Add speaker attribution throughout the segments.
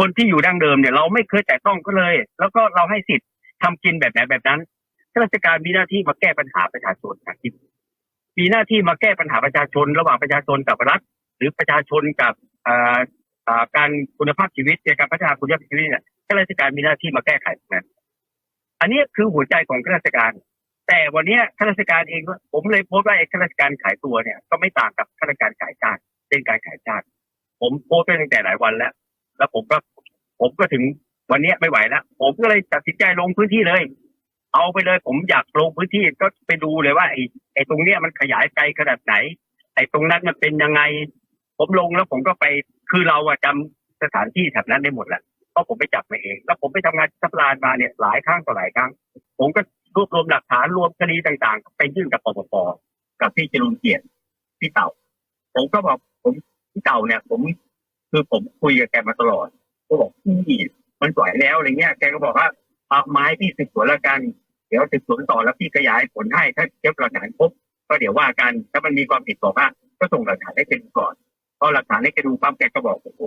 Speaker 1: คนที่อยู่ดั้งเดิมเนี่ยเราไม่เคยแตะต้องก็เลย แล้วก็เราให้สิทธิ์ทำกินแบบไหนแบบนั้นข้าราชการมีหน้าที่มาแก้ปัญหาประชาชนนะครับมีหน้าที่มาแก้ปัญหาประชาชน ระหว่างประชาชนกับรัฐ หรือประชาชนกับอ่อเอ่อการคุณภาพชีวิตการพัฒนาคุณภาพชีวิตเนี่ยข้าราชการมีหน้าที่มาแก้ไขตรงนั้นอันนี้คือหัวใจของข้าราชการ แต่วันนี้ข้าราชการเองผมเลยโพสต์ว่าไอ้ข้าราชการขายตัวเนี่ย ก็ไม่ต่างกับข้าราชการขายชาติเป็นการขายชาติ ผมโพสต์ไปตั้งแต่หลายวันแล้ว แล้วผมก็ ผมก็ถึงวันนี้ไม่ไหวแล้วผมก็เลยตัดสินใจลงพื้นที่เลย เอาไปเลย ผมอยากลงพื้นที่ก็ไปดูเลยว่าไอ้ไอ้ตรงเนี้ยมันขยายไกลขนาดไหน ไอ้ตรงนั้นมันเป็นยังไง ผมลงแล้วผมก็ไปคือเราอะจำสถานที่แถบนั้นได้หมดแหละเพราะผมไปจับมาเอง แล้วผมไปทำงานทับลานมาเนี่ยหลายครั้งต่อหลายครั้ง ผมก็รวบรวมหลักฐานรวมคดีต่างๆ ไปยื่นกับปปปกับพี่จรุนเกียรติพี่เต่า ผมก็บอกผมพี่เต่าเนี่ย ผม คือผมคุยกับแกมาตลอด ก็บอกพี่มันปล่อยแล้วอะไรเงี้ยแกก็บอกว่าเอาไม้พี่สืบสวนแล้วกัน เดี๋ยวสืบสวนต่อแล้วพี่ขยายผลให้ถ้าเก็บหลักฐานครบก็เดี๋ยวว่ากันถ้ามันมีความผิดบอกว่าก็ส่งหลักฐานให้แกดูก่อนพอหลักฐานให้แกดูปั๊บแกก็บอกโอ้โห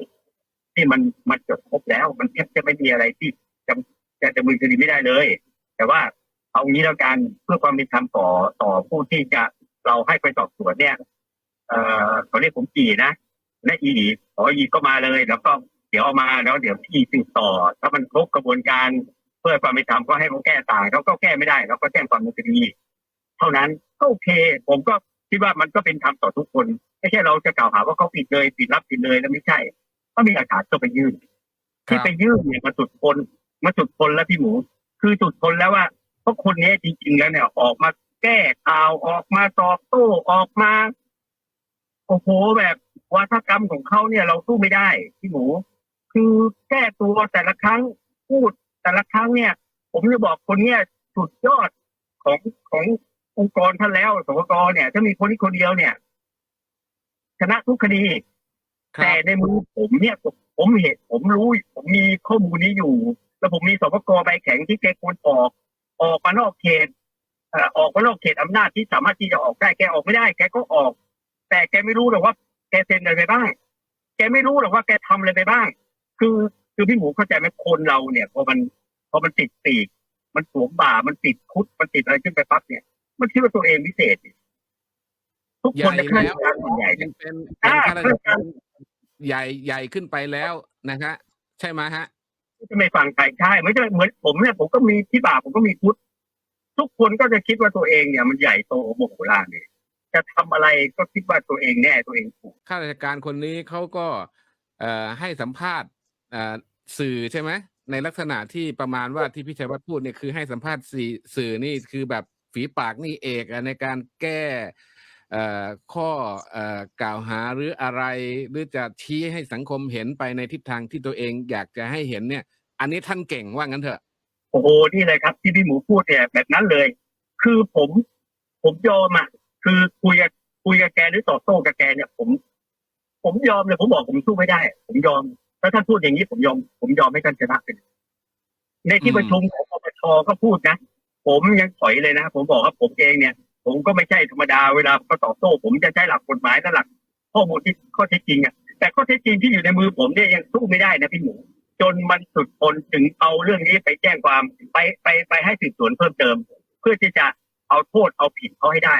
Speaker 1: ที่มันมันจบครบแล้ว มันแทบจะไม่มีอะไรที่จะจะดำเนินคดีไม่ได้เลย แต่ว่าเอางี้แล้วกันเพื่อความเป็นธรรมต่อต่อผู้ที่จะเราให้ไปสอบสวนเนี่ย เอ่อเขาเรียกผมจีนะ และอีขออีก็มาเลยแล้วก็เดี๋ยวเอามาแล้วเดี๋ยวพี่สืบต่อ ถ้ามันครบกระบวนการเพื่อความเป็นธรรมก็ให้เขาแก้ต่างเขาก็แก้ไม่ได้เราก็แจ้งความดำเนินคดีเท่านั้นก็โอเค ผมก็คิดว่ามันก็เป็นธรรมต่อทุกคนไม่ใช่เราจะกล่าวหาว่าเขาผิดเลยผิดรับผิดเลยแล้วไม่ใช่ก็มีหลักฐานก็ไปยื่นที่ไปยื่นเนี่ยมาจุดคนมาจุดคนแล้วพี่หมู คือจุดคนแล้วว่าเพราะคนนี้จริง ๆ แล้วเนี่ยออกมาแก้ข่าวออกมาตอบโต้ออกมาโอ้โหแบบ วาทกรรมของเขาเนี่ยเราสู้ไม่ได้พี่หมู คือแก้ตัวแต่ละครั้งพูดแต่ละครั้งเนี่ย ผมจะบอกคนเนี้ยสุดยอดของขององค์กรท่านแล้วสวกเนี่ย ถ้ามีคนนี้คนเดียวเนี่ย ชนะทุกคดี
Speaker 2: ครั
Speaker 1: แต่
Speaker 2: บ
Speaker 1: ในมือผมเนี่ยผมผมเห็นผมรู้ ผมมีข้อมูลนี้อยู่ แล้วผมมีสปกใบแข็งที่แกควรออก ออกมานอกเขตเอ่อออกมานอกเขตอำนาจที่สามารถที่จะออกได้แกออกไม่ได้ แกก็ออก แต่แกไม่รู้หรอกว่า แกเซ็นอะไรไปบ้าง แกไม่รู้หรอกว่าแกทำอะไรไปบ้าง คือคือพี่หมูเข้าใจไหมคนเราเนี่ยพอมันพอมันติดปีก มันสวมบ่ามันติดคุดมันติดอะไรขึ้นไปปั๊บเนี่ย มันคิดว่าตัวเองพิเศษเนี่ยทุก
Speaker 2: ให
Speaker 1: คน
Speaker 2: ญ่
Speaker 1: ในข้ารา
Speaker 2: แล้
Speaker 1: ช
Speaker 2: ว
Speaker 1: การส่วนใหญ่
Speaker 2: เป็
Speaker 1: เนี่ย
Speaker 2: นเป็น
Speaker 1: อ่า
Speaker 2: เป็นข้าราชการใหญ่ใหญ่ขึ้นไปแล้วนะฮะใช่ไหมฮะ
Speaker 1: จะไม่ฟังใครใช่ไม่ใช่เหมือนผมเนี่ยผมก็มีที่บ่าผมก็มีพุทธทุกคนก็จะคิดว่าตัวเองเนี่ยมันใหญ่โตโมโหลานเนี่ย จะทำอะไรก็คิดว่าตัวเองแน่ตัวเองถูก
Speaker 2: ข้าราชการคนนี้เขาก็เอ่อให้สัมภาษณ์เอ่อสื่อใช่ไหมในลักษณะที่ประมาณว่าที่พี่ชัยวัฒน์พูดเนี่ยคือให้สัมภาษณ์สื่อสื่อนี่คือแบบฝีปากนี่เอกอะในการแก้เอ่อข้อเอ่อกล่าวหาหรืออะไร หรือจะชี้ให้สังคมเห็นไปในทิศทางที่ตัวเองอยากจะให้เห็นเนี่ย อันนี้ท่านเก่งว่างั้นเถอะ
Speaker 1: โอ้โหนี่เลยครับ ที่พี่หมูพูดเนี่ยแบบนั้นเลย คือผม ผมยอมอะ คือคุยกับคุยกับแกหรือต่อโต้กับแกเนี่ย ผม ผมยอมเลยผมบอกผมสู้ไม่ได้ ผมยอมถ้าท่านพูดอย่างนี้ผมยอม ผมยอมให้ท่านชนะไปเลยในที่
Speaker 2: อืม
Speaker 1: ประชุมของปปชก็พูดนะผมยังถอยเลยนะผมบอกว่าผมเองเนี่ย ผมก็ไม่ใช่ธรรมดาเวลาเขาตอบโต้ ผมจะใช้หลักกฎหมายและหลัก ข้อมูลที่ข้อเท็จจริงอะแต่ข้อเท็จจริงที่อยู่ในมือผมเนี่ยยังสู้ไม่ได้นะพี่หมูจนมันสุดทนถึงเอาเรื่องนี้ไปแจ้งความไปไปไปให้สืบสวนเพิ่มเติม เพื่อที่จะเอาโทษเอาผิดเขาให้ได้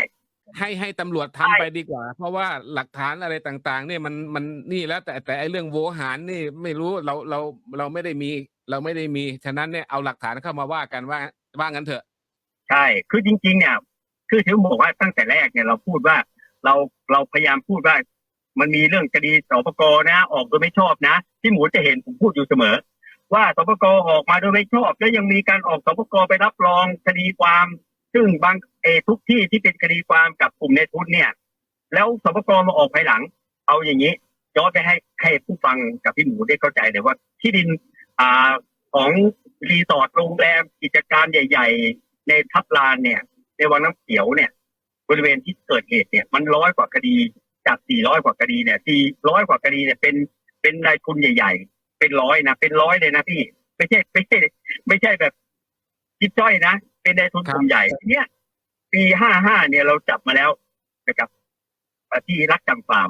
Speaker 2: ให้ให้ตำรวจทำ
Speaker 1: ใช่
Speaker 2: ไปดีกว่า เพราะว่าหลักฐานอะไรต่างๆ เนี่ยมันมันนี่แล้ว แต่แต่ไอ้เรื่องโวหารนี่ไม่รู้เราเราเราไม่ได้มี เราไม่ได้มีฉะนั้นเนี่ยเอาหลักฐานเข้ามาว่ากันว่าว่างั้นเถอะ
Speaker 1: ใช่ คือจริง ๆ เนี่ย คือถึงบอกว่าตั้งแต่แรกเนี่ยเราพูดว่าเราเราพยายามพูดว่า มันมีเรื่องคดีสปกนะ ออกโดยไม่ชอบนะ ที่หมูจะเห็นผมพูดอยู่เสมอ ว่าสปกออกมาโดยไม่ชอบ แล้วยังมีการออกสปกไปรับรองคดีความ ซึ่งบางเอทุกที่ที่เป็นคดีความกับกลุ่มในทุนเนี่ย แล้วสปกมาออกภายหลัง เอาอย่างนี้ย้อนไปให้ให้ผู้ฟังกับพี่หมูได้เข้าใจเลยว่าที่ดินอ่าของรีสอร์ทโรงแรมกิจการใหญ่ ๆ ในทับลานเนี่ย ในวังน้ำเขียวเนี่ย บริเวณที่เกิดเหตุเนี่ย มันร้อยกว่าคดีจาก 400 กว่าคดีเนี่ย 400 กว่าคดีเนี่ยเป็นเป็นนายทุนใหญ่ ๆ เป็นร้อยนะเป็นร้อยเลยนะพี่ ไม่ใช่ไม่ใช่ ไม่ใช่แบบคิดจ้อยนะ เป็นนายทุน
Speaker 2: ครับ
Speaker 1: กลุ่มใหญ่เนี่ย ปี55เนี่ยเราจับมาแล้วนะครับอ่าที่รักจังฟาร์ม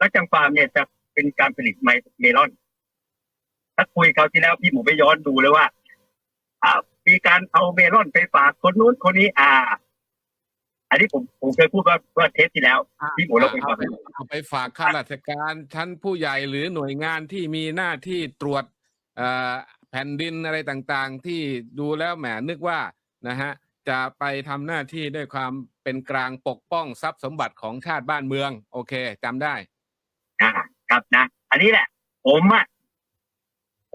Speaker 1: รักจังฟาร์มเนี่ยจะเป็นการผลิตไมเมลอน ถ้าคุยคราวที่แล้วพี่หมูไปย้อนดูเลยว่า อ่า มีการเอาเมลอนไปฝากคนนู้นคนนี้อ่า อันนี้ผมผมเคยพูดว่าว่าเทปที่แล้วพี่หมูเราไป
Speaker 2: เอาไปเอาไปฝากข้าราชการชั้นผู้ใหญ่หรือหน่วยงานที่มีหน้าที่ตรวจเอ่อแผ่นดินอะไรต่างๆ ที่ดูแล้วแหมนึกว่า นะฮะจะไปทำหน้าที่ด้วยความเป็นกลางปกป้องทรัพย์สมบัติของชาติบ้านเมือง โอเคจำได้
Speaker 1: อ่าครับนะ อันนี้แหละ ผมอะ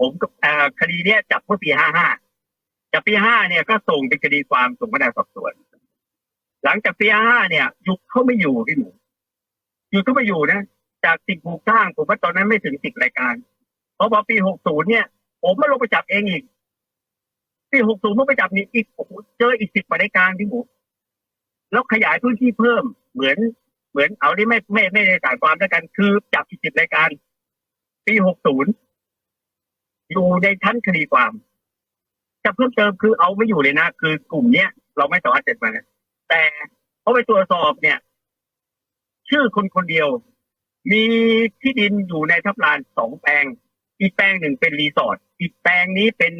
Speaker 1: ผมก็คดีเนี้ยจับเมื่อปีห้าห้าจับปีห้าเนี่ยก็ส่งเป็นคดีความส่งพนักงานสอบสวน หลังจากปีห้าเนี่ยยุคเขาไม่อยู่พี่หนูยุคเขาไม่อยู่นะจากสิบผูกสร้างผมว่าตอนนั้นไม่ถึงสิบรายการเพราะพอปีหกศูนย์เนี่ย ผมมาลงไปจับเองอีก ปีหกศูนย์ผมไปจับนี่อีกโอ้โหเจออีกสิบรายการพี่หมูแล้วขยายพื้นที่เพิ่มเหมือนเหมือนเอาที่ไม่ไม่ไม่ได้สายความด้วยกัน คือจับอีกสิบรายการ ปีหกศูนย์อยู่ในชั้นคดีความ จะเพิ่มเติมคือเอาไม่อยู่เลยนะ คือกลุ่มเนี้ยเราไม่สามารถเจ็ดมานะแต่พอไปตรวจสอบเนี่ย ชื่อคนคนเดียว มีที่ดินอยู่ในทับลานสองแปลง อีกแปลงหนึ่งเป็นรีสอร์ทอีกแปลงนี้เป็น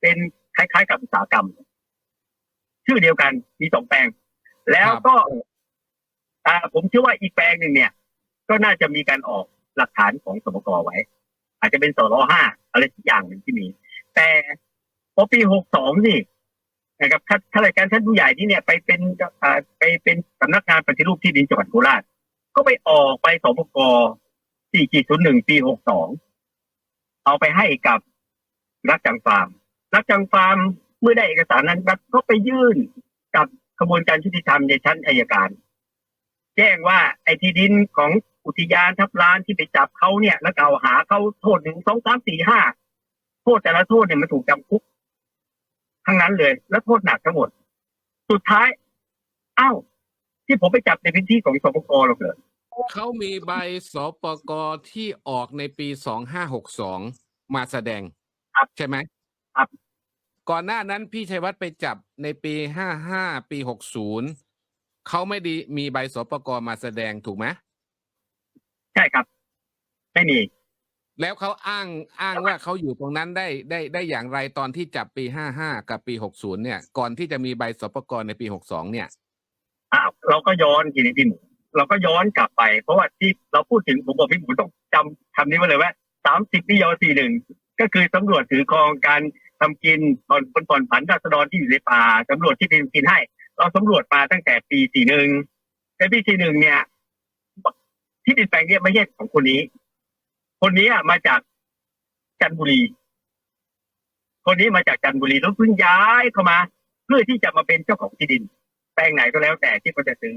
Speaker 1: เป็น คล้ายๆ กับอุตสาหกรรม ชื่อเดียวกันมีสองแปลง แล้วก็อ่าผมเชื่อว่าอีกแปลงหนึ่งเนี่ย ก็น่าจะมีการออกหลักฐานของสมกไว้ อาจจะเป็นสรห้าอะไรสักอย่างหนึ่งที่มี แต่พอปีหกสองนี่นะครับข้าข้าราชการท่านผู้ใหญ่ที่เนี่ยไปเป็นอ่าไปเป็นสำนักงานปฏิรูปที่ดินจังหวัดโคราชก็ไปออกไปสมกสี่จีศูนย์หนึ่งปีหกสองเอาไปให้กับรัฐจังฟาร์ม รัฐจังฟาร์มเมื่อได้เอกสารนั้นรัฐก็ไปยื่นกับกระบวนการยุติธรรมในชั้นอายการ แจ้งว่าไอ้ที่ดินของอุทยานทับลานที่ไปจับเขาเนี่ย แล้วกล่าวหาเขาโทษหนึ่งสองสามสี่ห้าโทษแต่ละโทษเนี่ยมันถูกจำคุก ทั้งนั้นเลย แล้วโทษหนักทั้งหมด สุดท้าย อ้าว ที่ผมไปจับในพื้นที่ของสปกหรอกเหรอ
Speaker 2: เขามีใบสปกที่ออกในปีสองห้าหกสองมาแสดง
Speaker 1: ครับ
Speaker 2: ใช่ไหม
Speaker 1: ครับ
Speaker 2: ก่อนหน้านั้นพี่ชัยวัฒน์ไปจับในปีห้าห้าปีหกศูนย์เขาไม่ไดีมีใบสปกมาแสดงถูกไหม
Speaker 1: ใช่ครับ ไม่มี
Speaker 2: แล้วเขาอ้างอ้างว่าเขาอยู่ตรงนั้นได้ได้ได้อย่างไรตอนที่จับปีห้าห้ากับปีหกศูนย์เนี่ย ก่อนที่จะมีใบสปกในปีหกสองเนี่ย
Speaker 1: อ้าวเราก็ย้อนทีนี้พี่หมูเราก็ย้อนกลับไป เพราะว่าที่เราพูดถึงผมบอกพี่หมูต้องจำคำนี้ไว้เลยว่าสามสิบนิยสี่หนึ่ง ก็คือตำรวจถือครองการทำกินผ่อนผ่อนผันราษฎรที่อยู่ในป่าตำรวจที่เป็นกินให้ เราสำรวจมาตั้งแต่ปีสี่หนึ่งในปีสี่หนึ่งเนี่ย ที่ดินแปลงเนี้ยไม่ใช่ของคนนี้ คนนี้อะมาจากจันทบุรี คนนี้มาจากจันทบุรีแล้วเพิ่งย้ายเข้ามา เพื่อที่จะมาเป็นเจ้าของที่ดิน แปลงไหนก็แล้วแต่ที่เขาจะซื้อ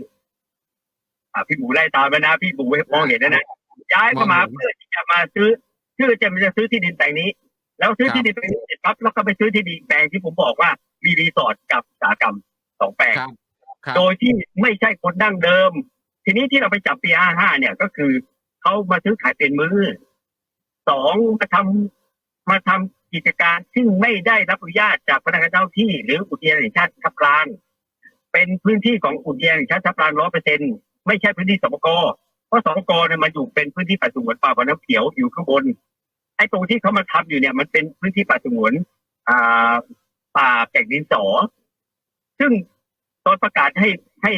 Speaker 1: อ่าพี่หมูไล่ตามไปนะ พี่หมูมองเห็นนะนะย้ายเข้ามา
Speaker 2: เพื่
Speaker 1: อที่จะมาซื้อ เพื่อจะมาจะซื้อที่ดินแปลงนี้ แล้วซื้อ
Speaker 2: ครับ
Speaker 1: ที่ดินแปลงนี้เสร็จปั๊บแล้วก็ไปซื้อที่ดินแปลงที่ผมบอกว่ามีรีสอร์ทกับอุตสาหกรรมสองแปลง
Speaker 2: ครับครับ
Speaker 1: โดยที่ไม่ใช่คนดั้งเดิม ทีนี้ที่เราไปจับปีห้าห้าเนี่ยก็คือเขามาซื้อขายเป็นมือสองมาทำมาทำกิจการซึ่งไม่ได้รับอนุญาตจากพนักงานเจ้าที่ หรืออุทยานแห่งชาติทับลานเป็นพื้นที่ของอุทยานแห่งชาติทับลานร้อยเปอร์เซ็นไม่ใช่พื้นที่สปกเพราะสปกเนี่ยมันอยู่เป็นพื้นที่ป่าสงวนป่าบ่อน้ำเขียวอยู่ข้างบนไอ้ตรงที่เขามาทำอยู่เนี่ยมันเป็นพื้นที่ป่าสงวนอ่าป่าแก่งดินสอ ซึ่งตอนประกาศให้ให้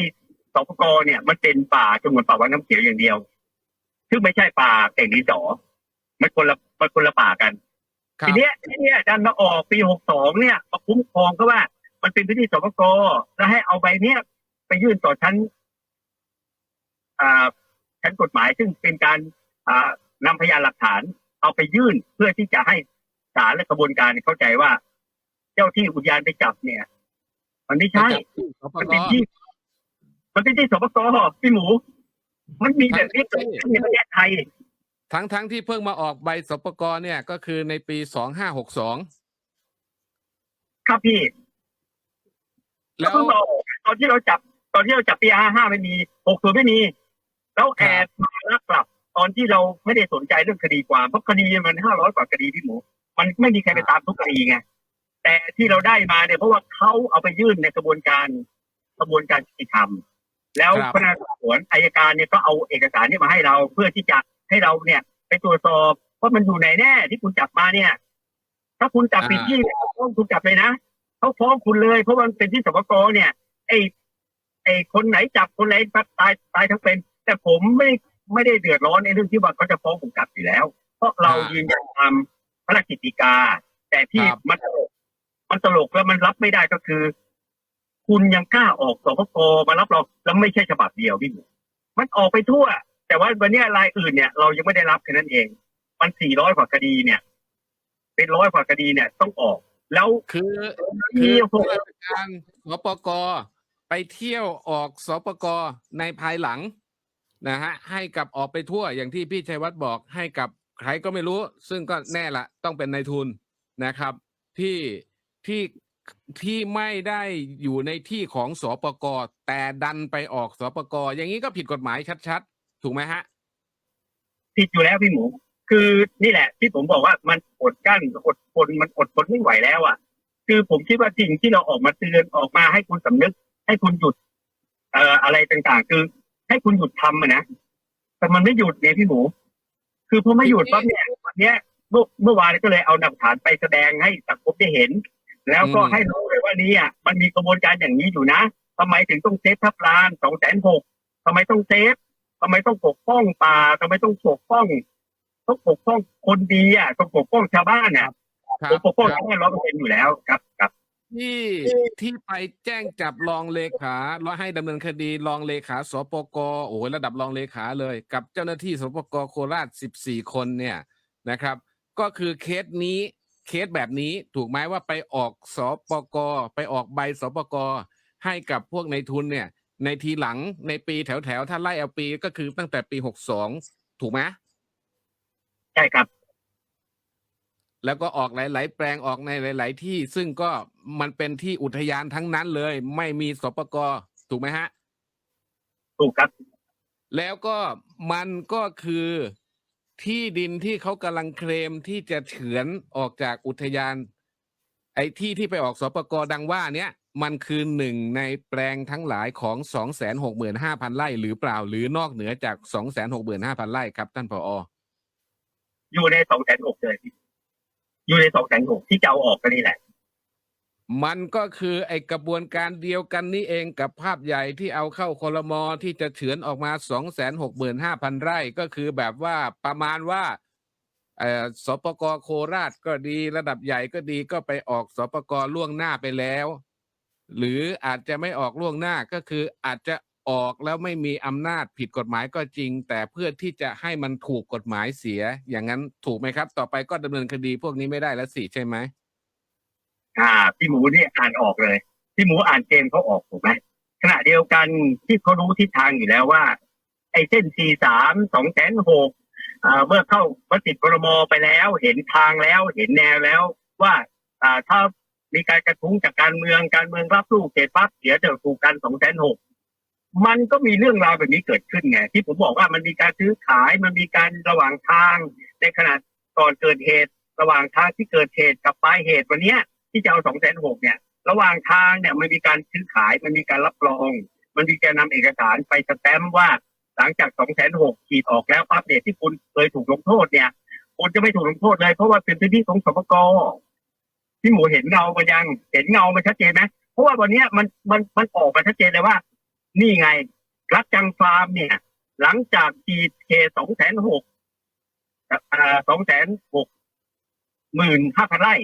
Speaker 1: สปกเนี่ย มันเป็นป่าสงวนป่าวังน้ำเขียวอย่างเดียว ซึ่งไม่ใช่ป่าแก่งดินสอ มันคนละมันคนละป่ากัน
Speaker 2: ครับ
Speaker 1: ทีเนี้ยทีเนี้ยดันมาออกปีหกสองเนี่ยมาคุ้มครองก็ว่า มันเป็นพื้นที่สปกแล้วให้เอาใบเนี้ยไปยื่นต่อชั้นอ่าชั้นกฎหมายซึ่งเป็นการอ่านำพยานหลักฐาน เอาไปยื่นเพื่อที่จะให้ศาลและกระบวนการเข้าใจว่า เจ้าที่อุทยานไปจับเนี่ย มันไม่ใช่
Speaker 2: สป
Speaker 1: มัน
Speaker 2: ก
Speaker 1: เป็นที่ มันเป็นที่สปกพี่หมู มันมีแบบนี้เกิดขึ้นในประเทศไทย
Speaker 2: ทั้งทั้งที่เพิ่งมาออกใบสปกเนี่ย ก็คือในปีสองห้าหกสอง
Speaker 1: ครับพี่
Speaker 2: แล้ว
Speaker 1: เพิ่งบอกตอนที่เราจับ ตอนที่เราจับปีห้าห้าไม่มีหกศูนย์ไม่มี แล้วแอบมาลักกลับ ตอนที่เราไม่ได้สนใจเรื่องคดีความเพราะคดีมันห้าร้อยกว่าคดีพี่หมู มันไม่มีใครไปตามทุกคดีไงแต่ที่เราได้มาเนี่ยเพราะว่าเขาเอาไปยื่นในกระบวนการกระบวนการยุติธรรม แล้ว
Speaker 2: ครับ
Speaker 1: พนักงานสอบสวนอายการเนี่ยก็เอาเอกสารนี้มาให้เราเพื่อที่จะให้เราเนี่ย ไปตรวจสอบว่ามันอยู่ไหนแน่ที่คุณจับมาเนี่ย ถ้าคุณจับผิดที่เขาฟ้องคุณจับเลยนะเขาฟ้องคุณเลย เพราะมันเป็นที่สปกเนี่ยไอ้ไอ้คนไหนจับคนไหนตายตายทั้งเป็น แต่ผมไม่ ไม่ได้เดือดร้อนในเรื่องที่ว่าเขาจะฟ้องผมกลับอยู่แล้ว เพราะเรายืนยันตามพระราชกิจกา แต่ที่มันตลกมันตลกแล้วมันรับไม่ได้ก็คือ คุณยังกล้าออกสปกมารับเราแล้วไม่ใช่ฉบับเดียวพี่หมูมันออกไปทั่ว แต่ว่าวันเนี้ยรายอื่นเนี่ย เรายังไม่ได้รับแค่นั้นเอง มันสี่ร้อยกว่าคดีเนี่ย เป็นร้อยกว่าคดีเนี่ยต้องออก แล้ว
Speaker 2: คือคื
Speaker 1: มี
Speaker 2: อ
Speaker 1: หก
Speaker 2: ข้าราชการสปกไปเที่ยวออกสปกในภายหลัง นะฮะให้กับออกไปทั่วอย่างที่พี่ชัยวัฒน์บอกให้กับใครก็ไม่รู้ ซึ่งก็แน่ละต้องเป็นนายทุนนะครับ ที่ที่ที่ไม่ได้อยู่ในที่ของสอปกรแต่ดันไปออกสอปกรอย่างนี้ก็ผิดกฎหมายชัดๆ ถูกไหมฮะ
Speaker 1: ผิดอยู่แล้วพี่หมู คือนี่แหละ ที่ผมบอกว่ามันอดกั้นอดทนมันอดทนไม่ไหวแล้วอะ คือผมคิดว่าสิ่งที่เราออกมาเตือนออกมาให้คุณสำนึก ให้คุณหยุด เอ่ออะไรต่างๆ คือ ให้คุณหยุดทำอะนะแต่มันไม่หยุดเนี่ยพี่หมู คือพอไม่หยุดปั๊บเนี่ยวันเนี้ยเมื่อเมื่อวานก็เลยเอาหลักฐานไปแสดงให้สังคมได้เห็น แล้วก็
Speaker 2: อืม
Speaker 1: ให้รู้เลยว่านี่อะมันมีกระบวนการอย่างนี้อยู่นะทำไมถึงต้องเซฟทับลานสองแสนหกทำไมต้องเซฟทำไมต้องปกป้องป่าทำไมต้องปกป้องต้องปกป้องคนดีอะต้องปกป้องชาวบ้านอะ
Speaker 2: ครั
Speaker 1: ผมปกป้อง
Speaker 2: ค
Speaker 1: ชา
Speaker 2: รับ
Speaker 1: วบ้านร้อยเปอร์เซ็นต์อยู่แล้วครับครับ
Speaker 2: ที่ที่ไปแจ้งจับรองเลขาแล้วให้ดำเนินคดีรองเลขาสปกโอ้โหระดับรองเลขาเลย กับเจ้าหน้าที่สปกโคราช 14 คนเนี่ยนะครับ ก็คือเคสนี้เคสแบบนี้ถูกไหมว่าไปออกสปกไปออกใบสปกให้กับพวกในทุนเนี่ย ในทีหลังในปีแถวแถวๆถ้าไล่เอาปีก็คือตั้งแต่ปี 62 ถูกไหม
Speaker 1: ใช่ครับ
Speaker 2: แล้วก็ออกหลาย ๆ แปลงออกในหลาย ๆ ที่ ซึ่งก็มันเป็นที่อุทยานทั้งนั้นเลย ไม่มีสปกถูกไหมฮะ
Speaker 1: ถูกครับ
Speaker 2: แล้วก็มันก็คือที่ดินที่เขากำลังเคลมที่จะเฉือนออกจากอุทยาน ไอ้ที่ที่ไปออกสปกดังว่าเนี้ยมันคือหนึ่งในแปลงทั้งหลายของสองแสนหกหมื่นห้าพันไร่หรือเปล่า หรือนอกเหนือจากสองแสนหกหมื่นห้าพันไร่ครับท่านผอ
Speaker 1: อยู่ในสองแสนหกเลย อยู่ในสองแสนหกที่จะเอาออกก็นี่แหละ
Speaker 2: มันก็คือไอกระบวนการเดียวกันนี่เองกับภาพใหญ่ที่เอาเข้าคอรมอที่จะเฉือนออกมาสองแสนหกหมื่นห้าพันไร่ก็คือแบบว่าประมาณว่าเอ่อสปกโคราชก็ดีระดับใหญ่ก็ดีก็ไปออกสปกล่วงหน้าไปแล้ว หรืออาจจะไม่ออกล่วงหน้าก็คืออาจจะ ออกแล้วไม่มีอำนาจผิดกฎหมายก็จริง แต่เพื่อที่จะให้มันถูกกฎหมายเสีย อย่างนั้นถูกไหมครับ ต่อไปก็ดำเนินคดีพวกนี้ไม่ได้แล้วสิใช่ไหม
Speaker 1: อ่า พี่หมูนี่อ่านออกเลย พี่หมูอ่านเกมเขาออกถูกไหมขณะเดียวกันที่เขารู้ทิศทางอยู่แล้วว่า ไอ้เส้น4 3 2แสนหกเมื่อเข้ามติกรมไปแล้ว เห็นทางแล้ว เห็นแนวแล้วว่าอ่าถ้ามีการกระทุ้งจากการเมืองการเมืองรับลูกเสร็จปั๊บเสียเจอถูกกัน2แสนหก มันก็มีเรื่องราวแบบนี้เกิดขึ้นไงที่ผมบอกว่ามันมีการซื้อขายมันมีการระหว่างทาง ในขณะก่อนเกิดเหตุ ระหว่างทางที่เกิดเหตุกับปลายเหตุวันนี้ที่จะเอาสองแสนหกเนี่ย ระหว่างทางเนี่ยมันมีการซื้อขายมันมีการรับรอง มันมีการนำเอกสารไปสแตมป์ว่า หลังจากสองแสนหกขีดออกแล้วปั๊บเนี่ยที่คุณเคยถูกลงโทษเนี่ยคุณจะไม่ถูกลงโทษเลยเพราะว่าเป็นพื้นที่ของสปกที่หมูเห็นเงามันยังเห็นเงามันชัดเจนไหมเพราะว่าวันนี้มันมันมันออกมาชัดเจนเลยว่า นี่ไง รักจังฟาร์มเนี่ย หลังจากขีดเคสองแสนหกสองแสนหกหมื่นห้าพันไร่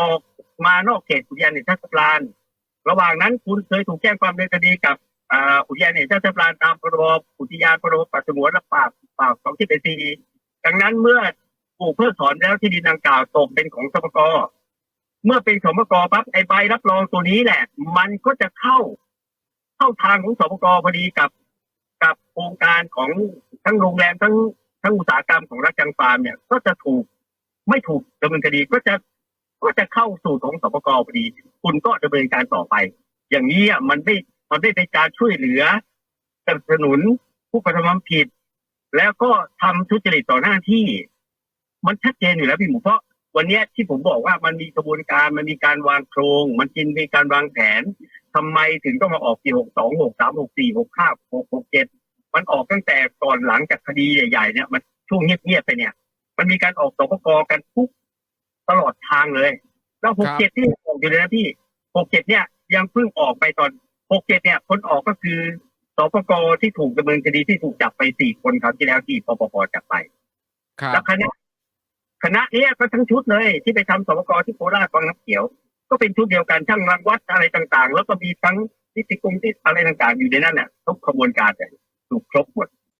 Speaker 1: ออกมานอกเขตอุทยานแห่งชาติทับลานระหว่างนั้นคุณเคยถูกแจ้งความดำเนินคดีกับอุทยานแห่งชาติทับลานตามพรบอุทยานพรบป่าสงวนและป่าป่าของที่เป็นซีดังนั้นเมื่อปลูกเพื่อถอนแล้วที่ดินดังกล่าวตกเป็นของสปกเมื่อเป็นสปกปั๊บไอใบรับรองตัวนี้แหละ มันก็จะเข้า เข้าทางของสปกพอดีกับ กับโครงการของทั้งโรงแรมทั้งทั้งอุตสาหกรรมของรักจังฟาร์มเนี่ยก็จะถูกไม่ถูกดำเนินคดีก็จะก็จะเข้าสู่ของสปกพอดี คุณก็ดำเนินการต่อไป อย่างนี้อะมันไม่มันไม่เป็นการช่วยเหลือสนับสนุนผู้กระทำความผิด แล้วก็ทำทุจริตต่อหน้าที่ มันชัดเจนอยู่แล้วพี่หมูเพราะวันนี้ที่ผมบอกว่ามันมีกระบวนการมันมีการวางโครง มันจินมีการวางแผน ทำไมถึงต้องมาออกปีหกสองหกสามหกสี่หกห้าหกหกเจ็ดมันออกตั้งแต่ก่อนหลังจากคดีใหญ่ ๆ เนี่ย มันช่วงเงียบๆไปเนี่ย มันมีการออกสปกกันทุกตลอดทางางเลย แล้วหกเจ็ดที่ออกอยู่เลยนะพี่หกเจ็ดเนี่ยยังเพิ่งออกไปตอนหกเจ็ดเนี่ยคนออกก็คือสปกที่ถูกดำเนินคดีที่ถูกจับไปสี่คนคราวที่แล้วที่ปปปจับไป
Speaker 2: ครับ
Speaker 1: แล้วคณะคณะเนี้ยก็ทั้งชุดเลย ที่ไปทำสปกที่โคราชวังน้ำเขียว ก็เป็นชุดเดียวกันช่างรังวัดอะไรต่างๆ แล้วก็มีทั้งนิติกรมที่อะไรต่างๆ อยู่ในนั้นน่ะทุกขบวนการเนี่ยถูกครบหมด